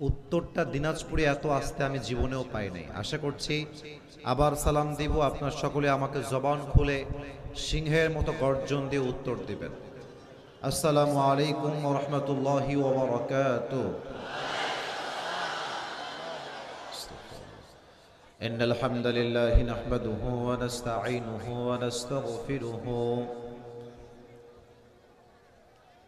উত্তরটা দিনাজপুরে এত আসতে আমি জীবনেও পাই নাই আশা করছি আবার সালাম দিব আপনার সকলে আমাকে জবান খুলে সিংহের মতো গর্জন দিয়ে উত্তর দিবেন আসসালামু আলাইকুম রহমতুল্লাহি ওবরাকাত إن الحمد لله نحمده ونستعينه ونستغفره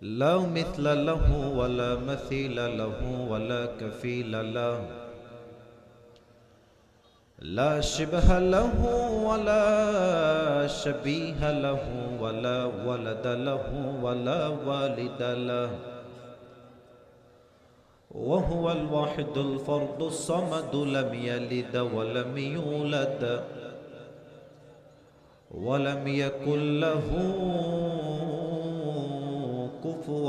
لا مثل له ولا مثيل له ولا كفيل له. لا شبه له ولا شبيه له ولا ولد له ولا والد له. وهو الواحد الفرد الصمد لم يلد ولم يولد. ولم يكن له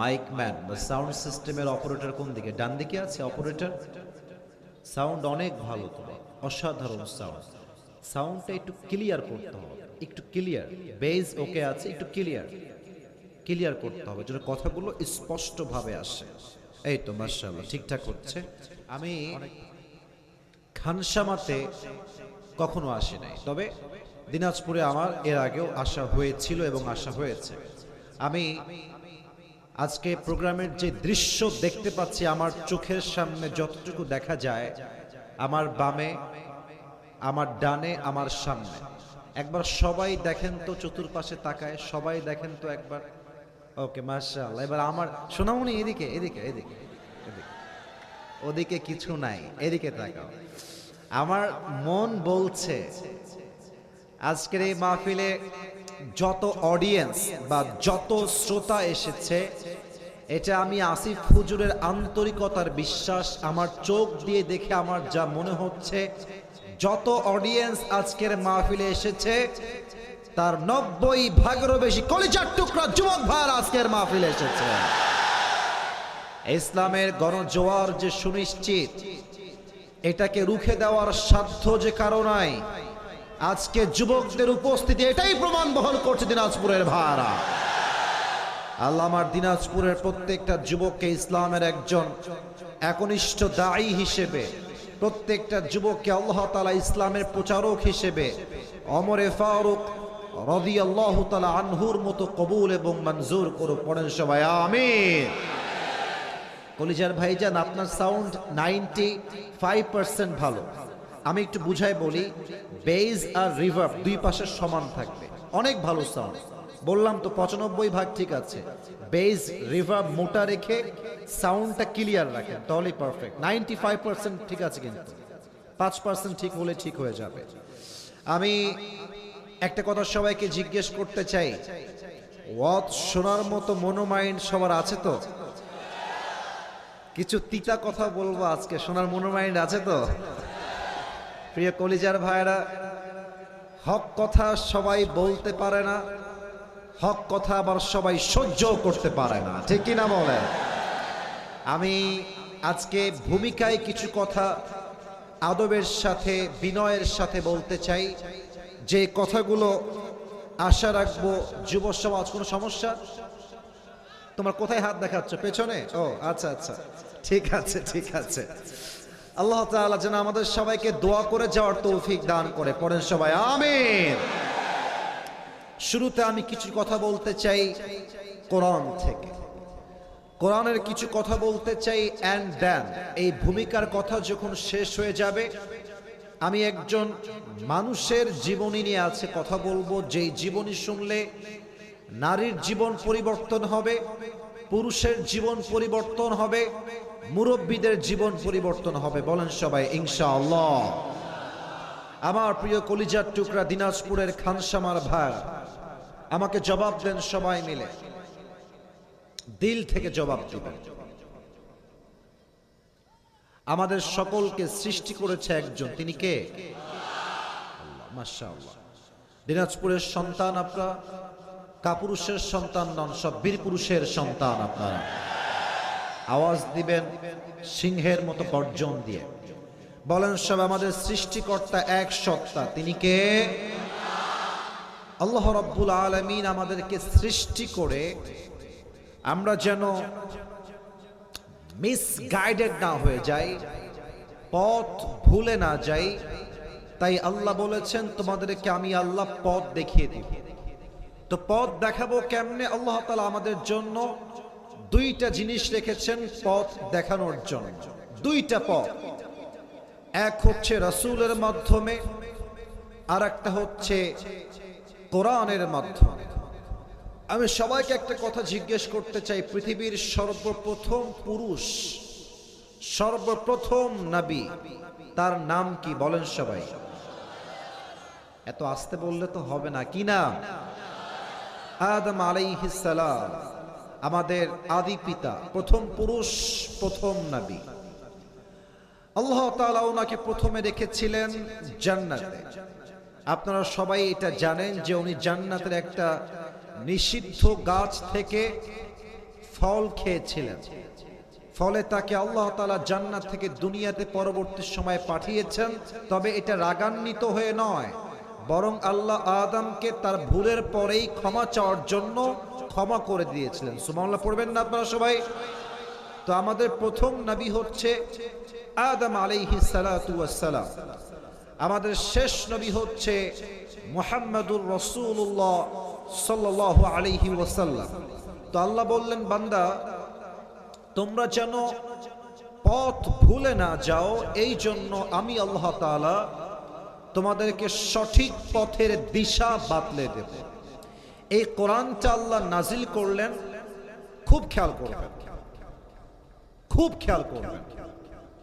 মাইক, ম্যান, বা সাউন্ড সিস্টেমের অপারেটর কোন দিকে? ডান দিকে আছে অপারেটর। সাউন্ড অনেক ভালো তোমার অসাধারণ সাউন্ড। সাউন্ডটা একটু ক্লিয়ার করতে হবে, একটু ক্লিয়ার। বেজ ওকে আছে, একটু ক্লিয়ার। ক্লিয়ার করতে হবে, যেন কথাগুলো স্পষ্টভাবে আসে। এই তো মার্শাল্লাহ ঠিকঠাক হচ্ছে। আমি খানসামাতে কখনো আসি নাই, তবে দিনাজপুরে আমার এর আগেও আসা হয়েছিল এবং আসা হয়েছে। আমি আজকে প্রোগ্রামের যে দৃশ্য দেখতে পাচ্ছি আমার চোখের সামনে যতটুকু দেখা যায়, আমার বামে, আমার ডানে, আমার সামনে। একবার সবাই দেখেন তো চতুর্পাশে তাকায়, সবাই দেখেন তো একবার। ওকে মার্শাল্লাহ এবার আমার সোনামনি এদিকে এদিকে এদিকে এদিকে। ওদিকে কিছু নাই, এদিকে তাকাও। আমার মন বলছে, আজকের এই মাহফিলে যত অডিয়েন্স বা যত শ্রোতা এসেছে এটা আমি আসিফ হুজুরের আন্তরিকতার বিশ্বাস, আমার চোখ দিয়ে দেখে আমার যা মনে হচ্ছে, যত অডিয়েন্স আজকের মাহফিলে এসেছে, তার নব্বই ভাগেরও বেশি কলিজার টুকরা যুবক ভাইয়ের আজকের মাহফিলে এসেছে। ইসলামের গণজোয়ার যে সুনিশ্চিত, এটাকে রুখে দেওয়ার সাধ্য যে কারও নাই। আজকে যুবকদের উপস্থিতি এটাই প্রমাণ বহন করছে দিনাজপুরের ভাড়া আল্লাহ আমার দিনাজপুরের প্রত্যেকটা যুবককে ইসলামের একজন একনিষ্ঠ দায়ী হিসেবে, প্রত্যেকটা যুবককে আল্লাহ তালা ইসলামের প্রচারক হিসেবে, অমরে ফারুক রদি আল্লাহ তালা আনহুর মতো কবুল এবং মঞ্জুর করুক। পড়েন সবাই, আমিন। কলিজার ভাইজান, আপনার সাউন্ড নাইনটি ফাইভ পার্সেন্ট ভালো। আমি একটু বুঝাই বলি বেজ আর রিভার দুই পাশে সমান থাকবে। অনেক ভালো সাউন্ড বললাম তো পঁচানব্বই ভাগ ঠিক আছে। বেজ রিভার মোটা রেখে সাউন্ডটা ক্লিয়ার রাখেন তাহলেই পারফেক্ট নাইনটি ফাইভ পার্সেন্ট ঠিক আছে কিন্তু। পাঁচ পার্সেন্ট ঠিক হলে ঠিক হয়ে যাবে। আমি একটা কথা সবাইকে জিজ্ঞেস করতে চাই ওয়াত শোনার মতো মনোমাইন্ড সবার আছে তো? কিছু তিতা কথা বলব আজকে, শোনার মনোমাইন্ড আছে তো? প্রিয় কলিজার ভাইরা হক কথা সবাই বলতে পারে না হক কথা আবার সবাই সহ্য করতে পারে না। ঠিক না বলেন আমি আজকে ভূমিকায় কিছু কথা আদবের সাথে, বিনয়ের সাথে বলতে চাই। যে কথাগুলো আশা রাখব যুব সমাজ, কোনো সমস্যা? তোমার কোথায় হাত দেখাচ্ছ? পেছনে? ও আচ্ছা আচ্ছা। ঠিক আছে ঠিক আছে। আল্লাহ তাআলা যেন আমাদের সবাইকে দোয়া করে যাওয়ার তৌফিক দান করে। পড়েন সবাই, আমিন। শুরুতে আমি কিছু কথা বলতে চাই কোরআন থেকে। কোরআনের কিছু কথা বলতে চাই অ্যান্ড দেন এই ভূমিকার কথা যখন শেষ হয়ে যাবে, আমি একজন মানুষের জীবনী নিয়ে আছে কথা বলব। যেই জীবনী শুনলে নারীর জীবন পরিবর্তন হবে, পুরুষের জীবন পরিবর্তন হবে, মুরব্বীদের জীবন পরিবর্তন হবে। বলেন সবাই, ইনশাআল্লাহ। আমার প্রিয় কলিজার টুকরা দিনাজপুরের খানসামার ভাই আমাকে জবাব দেন সবাই মিলে। দিল থেকে জবাব দিবেন আমাদের সকলকে সৃষ্টি করেছে একজন। তিনি কে? দিনাজপুরের সন্তান আপনারা, কাপুরুষের সন্তান নন, সব বীর পুরুষের সন্তান আপনারা। আওয়াজ দিবেন সিংহের মতো গর্জন দিয়ে। বলেন সব আমাদের সৃষ্টিকর্তা এক সত্তা। তিনি কে? আল্লাহ রব্বুল আলমিন আমাদেরকে সৃষ্টি করে আমরা যেন মিসগাইডেড না হয়ে যাই, পথ ভুলে না যাই, তাই আল্লাহ বলেছেন, তোমাদেরকে আমি আল্লাহ পথ দেখিয়ে দিব। তো পথ দেখাবো কেমনে? আল্লাহ তালা আমাদের জন্য দুইটা জিনিস রেখেছেন পথ দেখানোর জন্য। দুইটা পথ। এক হচ্ছে রাসূলের মাধ্যমে আর একটা হচ্ছে কোরআনের মাধ্যমে। আমি সবাইকে একটা কথা জিজ্ঞেস করতে চাই, পৃথিবীর সর্বপ্রথম পুরুষ, সর্বপ্রথম নবী, তার নাম কি বলেন সবাই? এত আসতে বললে তো হবে না, কি নাম? আদম সালাম, আমাদের আদি পিতা, প্রথম পুরুষ, প্রথম নবী। আল্লাহ তাআলা ওনাকে প্রথমে রেখেছিলেন জান্নাতে। আপনারা সবাই এটা জানেন যে উনি জান্নাতের একটা নিষিদ্ধ গাছ থেকে ফল খেয়েছিলেন। ফলে তাকে আল্লাহ তাআলা জান্নাত থেকে দুনিয়াতে পরবর্তী সময় পাঠিয়েছেন, তবে এটা রাগান্বিত হয়ে নয়। বরং আল্লাহ আদমকে তার ভুলের পরেই ক্ষমা চাওয়ার জন্য ক্ষমা করে দিয়েছিলেন। সুমাল্লাহ পড়বেন না আপনারা সবাই? তো আমাদের প্রথম নবী হচ্ছে আদম আলাইহি ওয়াসসালাম আমাদের শেষ নবী হচ্ছে মুহাম্মাদুর রসুল্লাহ সাল্লাল্লাহু আলিহি ওয়াসাল্লাম। তো আল্লাহ বললেন, বান্দা, তোমরা যেন পথ ভুলে না যাও, এই জন্য আমি আল্লাহ তাআলা তোমাদেরকে সঠিক পথের দিশা বাতলে দেব। এই কোরআনটা আল্লাহ নাজিল করলেন, খুব খেয়াল করবেন। খুব খেয়াল করবেন।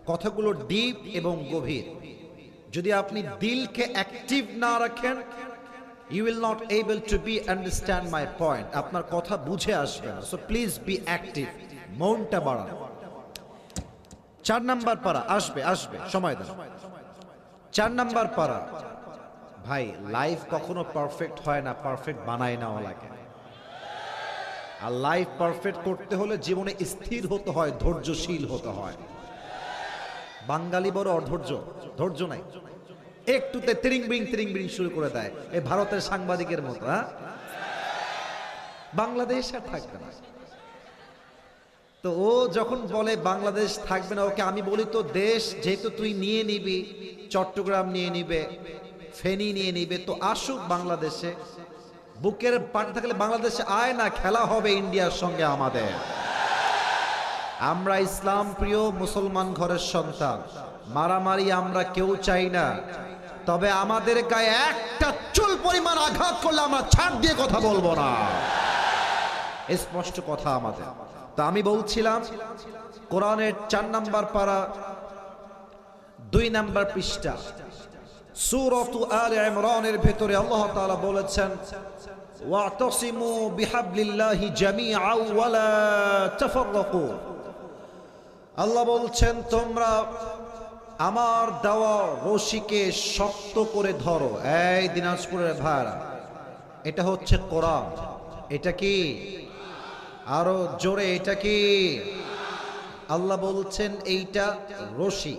কথাগুলো ডিপ এবং গভীর। যদি আপনি দিলকে অ্যাক্টিভ না রাখেন you will not able to be understand my point আপনার কথা বুঝে আসবে না। সো প্লিজ বি অ্যাক্টিভ মনটা বাড়ান। চার নাম্বার পারা। আসবে আসবে। সময় দেন চার নাম্বার পারা। ভাই লাইফ কখনো পারফেক্ট হয় না পারফেক্ট বানায় না লাগে। আর লাইফ পারফেক্ট করতে হলে জীবনে স্থির হতে হয়, ধৈর্যশীল হতে হয়। বাঙালি বড় অধৈর্য, ধৈর্য নাই। একটুতে তিরিং বিং তিরিং বিং শুরু করে দেয়। এই ভারতের সাংবাদিকের মতো হ্যাঁ? বাংলাদেশ আর থাকবে না। তো ও যখন বলে বাংলাদেশ থাকবে না, ওকে আমি বলি তো দেশ যেহেতু তুই নিয়ে নিবি, চট্টগ্রাম নিয়ে নিবে, ফেনী নিয়ে নিবে, তো আসুক বাংলাদেশে। বুকের পানি থাকলে বাংলাদেশে আয় না, খেলা হবে ইন্ডিয়ার সঙ্গে আমাদের। আমরা ইসলাম প্রিয় মুসলমান ঘরের সন্তান। মারামারি আমরা কেউ চাই না। তবে আমাদের গায়ে একটা চুল পরিমাণ আঘাত করলে আমরা ছাড় দিয়ে কথা বলব না। স্পষ্ট কথা আমাদের। তা আমি বলছিলাম, কোরআনের চার নাম্বার পাড়া দুই নাম্বার পৃষ্ঠা। সুরত আল ইমরানের ভেতরে আল্লাহ তালা বলেছেন ওয়াতাসিমু বিহাবলিল্লাহি জামিআ ওয়ালা তাফাররাকু। আল্লাহ বলছেন, তোমরা আমার দেওয়া রশিকে শক্ত করে ধরো। এই দিনাজপুরের ভাইরা এটা হচ্ছে কোরআন। এটা কি? আরও জোরে, এটা কি? আল্লাহ বলছেন, এইটা রশি।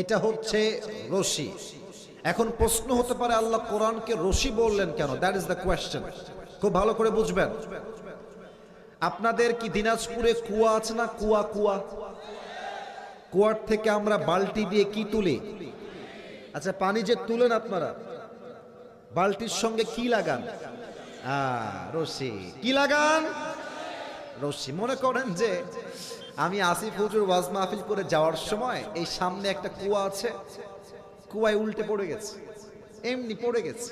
এটা হচ্ছে রশি। এখন প্রশ্ন হতে পারে, আল্লাহ কোরআনকে রশি বললেন কেন? দ্যাট ইজ দ্য কোয়েশ্চেন খুব ভালো করে বুঝবেন। আপনাদের কি দিনাজপুরে কুয়া আছে না কুয়া কুয়া? কুয়ার থেকে আমরা বালতি দিয়ে কি তুলি? আচ্ছা পানি যে তুলেন আপনারা, বালতির সঙ্গে কি লাগান? রশি। কি লাগান? রশি। মনে করেন যে আমি আসিফ হুজুর ওয়াজ মাহফিল করে যাওয়ার সময় এই সামনে একটা কুয়া আছে, কুয়ায় উল্টে পড়ে গেছে, এমনি পড়ে গেছে।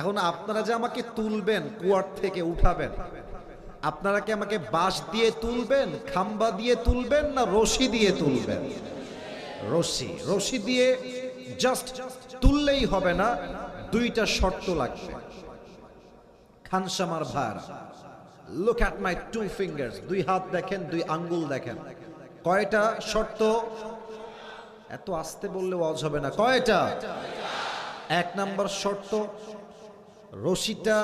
এখন আপনারা যে আমাকে তুলবেন, কুয়ার থেকে উঠাবেন আপনারা কি আমাকে বাঁশ দিয়ে তুলবেন, খাম্বা দিয়ে তুলবেন না রশি দিয়ে তুলবেন? রশি রশি দিয়ে জাস্ট তুললেই হবে না, দুইটা শর্ত লাগবে। খানসামার ভাইরা look at my two fingers দুই হাত দেখেন, দুই আঙ্গুল দেখেন। কয়টা শর্ত? এত আস্তে বললে ওয়াজ হবে না। কয়টা? এক নাম্বার শর্ত, রশিটা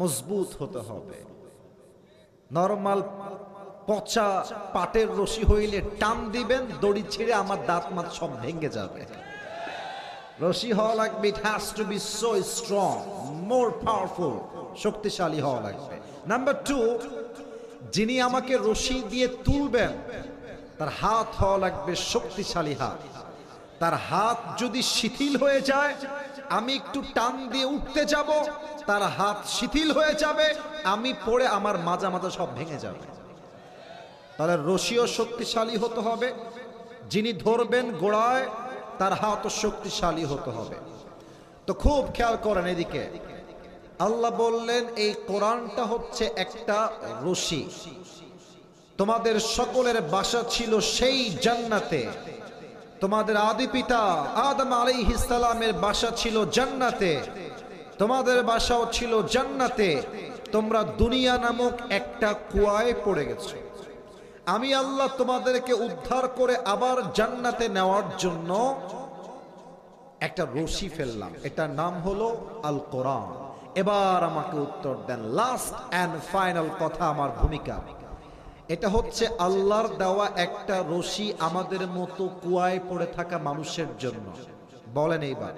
মজবুত হতে হবে। নরমাল পচা পাটের রশি হইলে টান দিবেন, দড়ি ছিঁড়ে আমার দাঁত মাত সব ভেঙে যাবে। রশি হওয়া লাগবে it has to be so strong more powerful শক্তিশালী হওয়া লাগবে। নাম্বার টু যিনি আমাকে রশি দিয়ে তুলবেন, তার হাত হওয়া লাগবে শক্তিশালী হাত। তার হাত যদি শিথিল হয়ে যায়, আমি একটু টান দিয়ে উঠতে যাব, তার হাত শিথিল হয়ে যাবে, আমি পড়ে আমার মাজা মাজা সব ভেঙে যাবে। তাহলে রশিও শক্তিশালী হতে হবে, যিনি ধরবেন গোড়ায়, তার হাত শক্তিশালী হতে হবে। তো খুব খেয়াল করেন এদিকে, আল্লাহ বললেন, এই কোরআনটা হচ্ছে একটা রশি। তোমাদের সকলের বাসা ছিল সেই জান্নাতে। তোমাদের আদি পিতা আদম আলাইহিস সালামের বাসা ছিল জান্নাতে। তোমাদের বাসাও ছিল জান্নাতে। তোমরা দুনিয়া নামক একটা কুয়ায় পড়ে গেছো। আমি আল্লাহ তোমাদেরকে উদ্ধার করে আবার জান্নাতে নেওয়ার জন্য একটা রশি ফেললাম। এটার নাম হলো আল কোরআন এবার আমাকে উত্তর দেন। লাস্ট অ্যান্ড ফাইনাল কথা আমার ভূমিকা। এটা হচ্ছে আল্লাহর দেওয়া একটা রশি আমাদের মতো কুয়ায় পড়ে থাকা মানুষের জন্য। বলেন এইবার।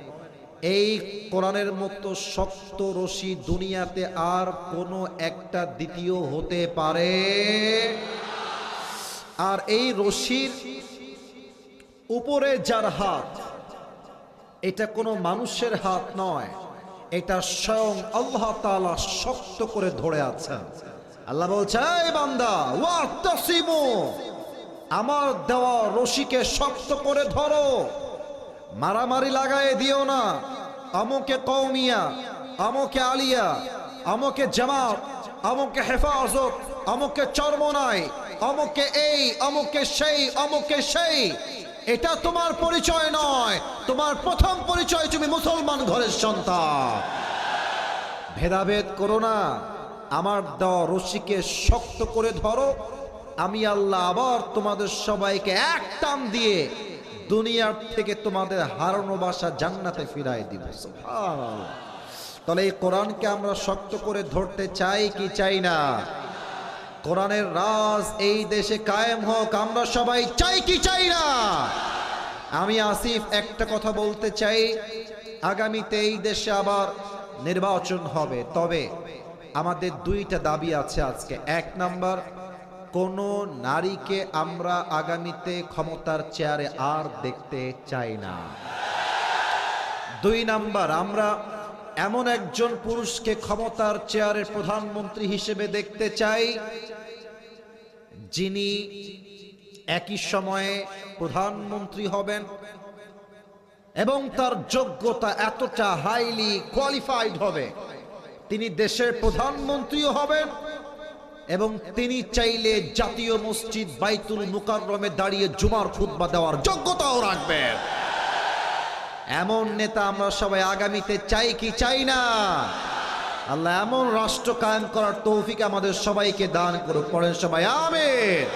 এই কোরআনের মতো শক্ত রশি দুনিয়াতে আর কোনো একটা দ্বিতীয় হতে পারে? আর এই রশির উপরে যার হাত, এটা কোনো মানুষের হাত নয়, এটা স্বয়ং আল্লাহ তাআলা শক্ত করে ধরে আছেন। আল্লাহ বলছে, এই বান্দা ওয়াতাসিমু আমার দেওয়া রশিকে শক্ত করে ধরো। মারামারি লাগায়ে দিও না। আমকে কৌমিয়া আমকে আলিয়া, আমকে জামাত, আমকে হেফাজত, আমকে চরমনাই অমুকে এই অমুকে সেই অমুকে সেই। এটা তোমার পরিচয় নয়। তোমার প্রথম পরিচয় তুমি মুসলমান ঘরের সন্তান। ভেদাভেদ করো না। আমার দেওয়া রশিকে শক্ত করে ধরো। আমি আল্লাহ আবার তোমাদের সবাইকে এক টান দিয়ে দুনিয়ার থেকে তোমাদের হারানো বাসা জান্নাতে ফিরাই দিব। তাহলে এই কোরআনকে আমরা শক্ত করে ধরতে চাই কি চাই না? কোরআনের রাজ এই দেশে কায়েম হোক, আমরা সবাই চাই কি চাই না? আমি আসিফ, একটা কথা বলতে চাই। আগামীতে এই দেশে আবার নির্বাচন হবে, তবে আমাদের দুইটা দাবি আছে আজকে। এক নাম্বার, কোন নারীকে আমরা আগামীতে ক্ষমতার চেয়ারে আর দেখতে চাই না। দুই নাম্বার, আমরা এমন একজন পুরুষকে ক্ষমতার চেয়ারের প্রধানমন্ত্রী হিসেবে দেখতে চাই, যিনি একই সময়ে প্রধানমন্ত্রী হবেন এবং তার যোগ্যতা এতটা হাইলি কোয়ালিফাইড হবে। তিনি দেশের প্রধানমন্ত্রীও হবেন এবং তিনি চাইলে জাতীয় মসজিদ বাইতুল মুকাররমে দাঁড়িয়ে জুমার খুতবা দেওয়ার যোগ্যতাও রাখবেন। এমন নেতা আমরা সবাই আগামীতে চাই কি চাই না? আল্লাহ এমন রাষ্ট্র কায়েম করার তৌফিক আমাদের সবাইকে দান করুক, পড়েন সবাই, আমেন।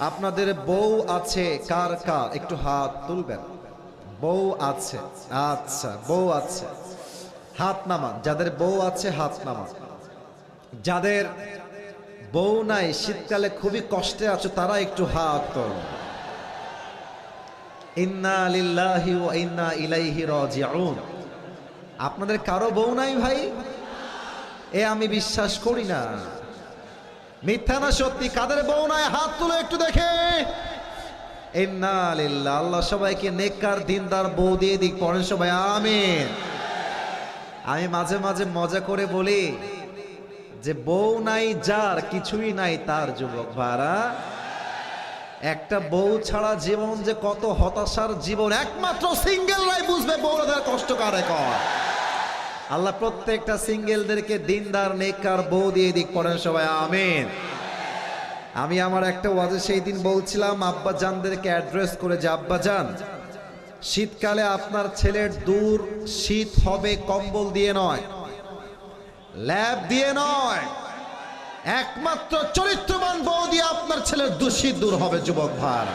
আপনাদের বউ আছে, কার কার? একটু হাত তুলবেন। বউ আছে আচ্ছা বউ আছে। হাত নামান যাদের বউ আছে হাত নামান যাদের বউ নাই, শীতকালে খুবই কষ্টে আছে, তারা একটু হাত তোল আপনাদের কারও বউ নাই ভাই? এ আমি বিশ্বাস করি না। মিথ্যা না সত্যি, কাদের বউ নাই? হাত তুলে একটু দেখে। আল্লাহ সবাইকে নেককার, দিনদার, বউ দিয়ে দিক, পড়েন সবাই, আমিন। আমি মাঝে মাঝে মজা করে বলি যে বউ নাই, যার কিছুই নাই তার যুবক ভাড়া। একটা বউ ছাড়া জীবন যে কত হতাশার জীবন, একমাত্র সিঙ্গেল সিঙ্গেলরাই বুঝবে বউরাদের কষ্ট কারে কর আল্লাহ প্রত্যেকটা সিঙ্গেলদেরকে দিনদার নেকার বউ দিয়ে দিক, পড়েন সবাই, আমিন। আমি আমার একটা ওয়াজে সেই দিন বলছিলাম, আব্বা জানদেরকে অ্যাড্রেস করে যে আব্বা জান। শীতকালে আপনার ছেলের দূর শীত হবে, কম্বল দিয়ে নয়, ল্যাব দিয়ে নয়। একমাত্র চরিত্রবান বউ দিয়ে আপনার ছেলের দূষিত দূর হবে, যুবক ভার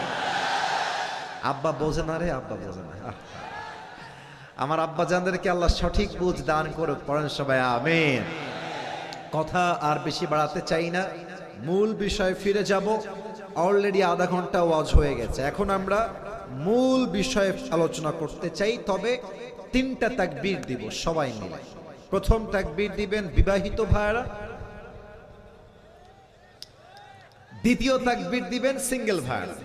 আব্বা বোঝে না রে, আব্বা বোঝে না। আমার আব্বা জানদেরকে আল্লাহ সঠিক বুঝ দান করুক, পড়েন সবাই, আমিন। কথা আর বেশি বাড়াতে চাই না। মূল বিষয়ে ফিরে যাব। অলরেডি আধা ঘণ্টা ওয়াজ হয়ে গেছে। এখন আমরা মূল বিষয়ে আলোচনা করতে চাই তবে তিনটা তাকবীর দিব সবাই মিলে প্রথম তাকবীর দিবেন বিবাহিত ভাইরা দ্বিতীয় তাকবীর দিবেন সিঙ্গেল ভাইরা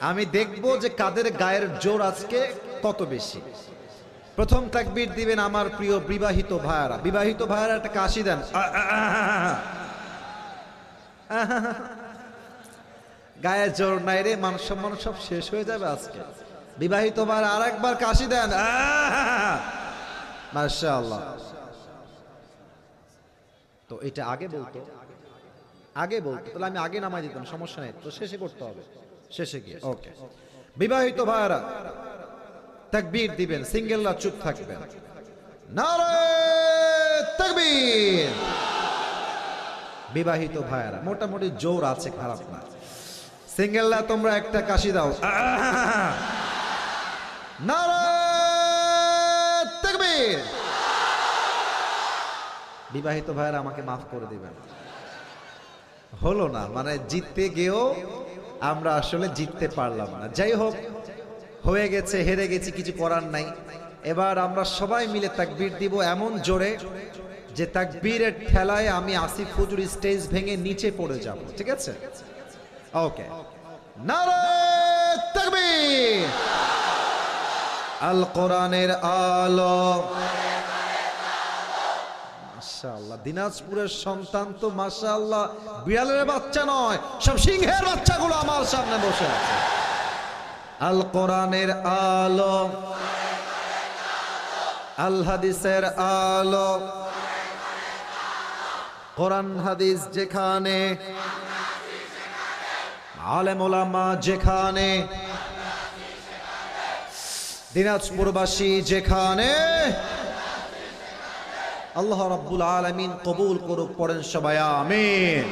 আমি দেখব যে কাদের গায়ের জোর আজকে কত বেশি প্রথম তাকবীর দিবেন আমার প্রিয় বিবাহিত ভাইয়ারা বিবাহিত ভাইয়ারা একটা কাশি দেন গায়ে জোর নাই রে, মান সম্মান সব শেষ হয়ে যাবে আজকে। বিবাহিত ভাইয়ারা আর একবার কাশি দেন। মাশাআল্লাহ। তো এটা আগে বলতো? আগে বলতো? তাহলে আমি আগে নামাই দিতাম, সমস্যা নেই। তো শেষে করতে হবে। শেষে গিয়ে, ওকে। বিবাহিত ভাইয়ারা তাকবীর দিবেন, সিঙ্গেলরা চুপ থাকবেন। বিবাহিত ভাইয়ারা মোটামুটি জোর আছে, খারাপ না। সিঙ্গেলরা তোমরা একটা কাশি দাও। বিবাহিত ভাইয়ারা আমাকে মাফ করে দিবেন। হলো না মানে জিততে গিয়েও আমরা আসলে জিততে পারলাম না। যাই হোক, হয়ে গেছে, হেরে গেছি, কিছু করার নাই। এবার আমরা সবাই মিলে তাকবীর দিব এমন জোরে যে তাকবীরের ঠেলায় আমি আসিফ হুজুর স্টেজ ভেঙে নিচে পড়ে যাব, ঠিক আছে? ওকে আল কোরআনের আলো দিনাজপুরের সন্তান তো মাশাআল্লাহ বিড়ালের বাচ্চা নয়, সব সিংহের বাচ্চাগুলো আমার সামনে বসে আছে। আল কোরআনের আলো আল হাদিসের আলো কোরআন হাদিস যেখানে আলেম ওলামা যেখানে দিনাজপুরবাসী যেখানে আল্লাহ রাব্বুল আলামিন কবুল করুক পড়েন সবাই আমিন।